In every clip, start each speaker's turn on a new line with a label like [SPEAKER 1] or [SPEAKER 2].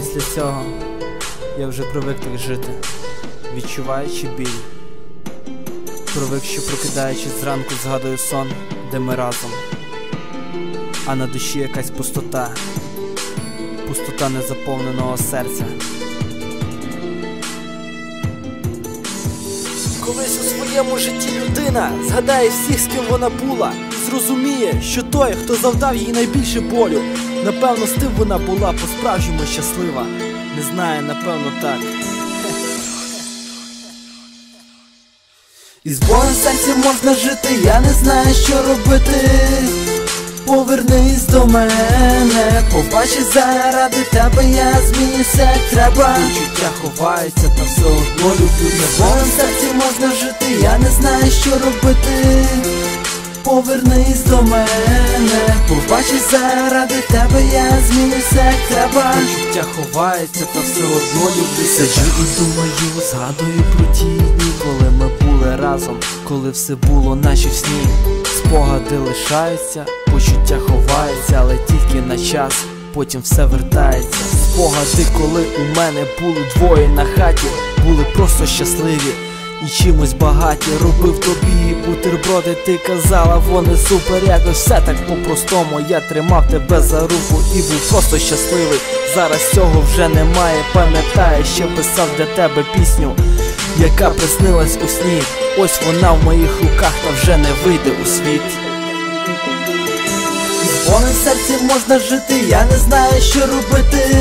[SPEAKER 1] Після цього я вже привик так жити, відчуваючи біль. Привик, що прокидаючись зранку, згадую сон, де ми разом. А на душі якась пустота, пустота незаповненого серця.
[SPEAKER 2] Колись у своєму житті людина згадає всіх, з ким вона була, і зрозуміє, що той, хто завдав їй найбільше болю, напевно, з тим вона була по-справжньому щаслива. Не знає, напевно, так. І з болем в серці можна жити, я не знаю, що робити. Повернись до мене, побачиш заради тебе, я змінюся треба. Почуття ховаються, та все одно люблю тебе. Болем в серці можна жити, я не знаю, що робити. Повернись до мене, побачиш заради тебе, я змінюся як треба. Почуття ховаються, та все одно люблю Сиджу і думаю, згадую про ті дні, коли ми були разом, коли все було наче в сні. Спогади лишаються, почуття ховаються, але тільки на час, потім все вертається. Спогади, коли у мене були двоє на хаті, були просто щасливі і чимось багаті. Робив тобі бутерброди, ти казала, вони супер, якось все так по-простому. Я тримав тебе за руку і був просто щасливий. Зараз цього вже немає, пам'ятаю, що писав для тебе пісню, яка приснилась у сні. Ось вона в моїх руках, та вже не вийде у світ. Болем в серці можна жити, я не знаю, що робити.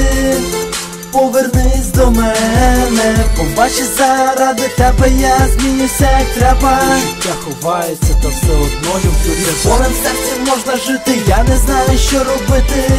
[SPEAKER 2] Повернись до мене, побачиш заради тебе, я змінюся як треба. Життя ховається, та все одно люблю болем в серці можна жити, я не знаю, що робити.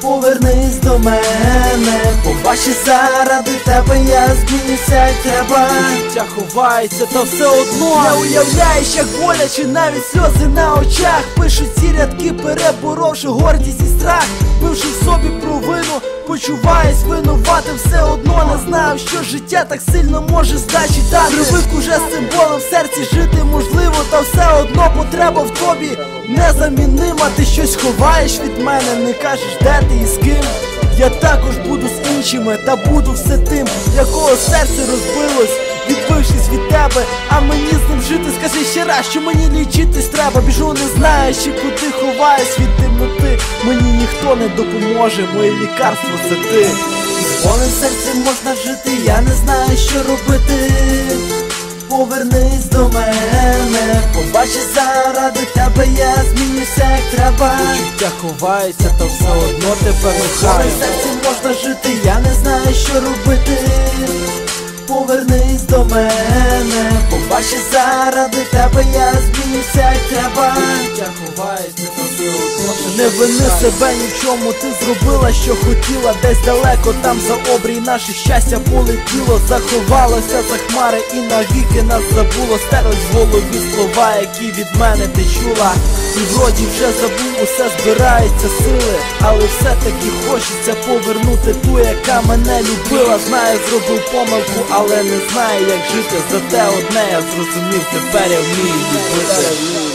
[SPEAKER 2] Повернись до мене, побачиш заради тебе, я змінюся як треба. Життя ховається, та все одно Не уявляєш, як боляче, навіть сльози на очах Пишуть ці рядки, переборовши гордість і страх, бивши в собі провину, почуваюсь винуватим, все одно не знав, що життя так сильно може здачі дати. Привик уже з цим болем в серці жити можливо, та все одно потреба в тобі незамінима. Ти щось ховаєш від мене, не кажеш, де ти і з ким. Я також буду з іншими, та буду все тим, якого серце розбилось, відбившись від тебе, а мені з ним жити, скажи ще раз, що мені лічитись треба. Біжу, не знаючи, куди ховаюсь від темноти. Ніхто не допоможе, моє лікарство це ти. З болем серці можна жити, я не знаю, що робити. Повернись до мене, побачиш заради тебе, я змінюся як треба. Почуття ховається, та все одно тебе кохаю. В серці можна жити, я не знаю, що робити. Повернись до мене, побачиш заради тебе, я змінюся треба. Ховається, та все одно не вини себе ні в чому, ти зробила, що хотіла, десь далеко там за обрій наше щастя полетіло, заховалося за хмари і навіки нас забуло, стерлись в голові слова, які від мене ти чула. І вроді вже забув, усе збирається сили, але все-таки хочеться повернути ту, яка мене любила. Знаю, зробив помилку, але не знаю, як жити. Зате одне я resumir, prepara o milho e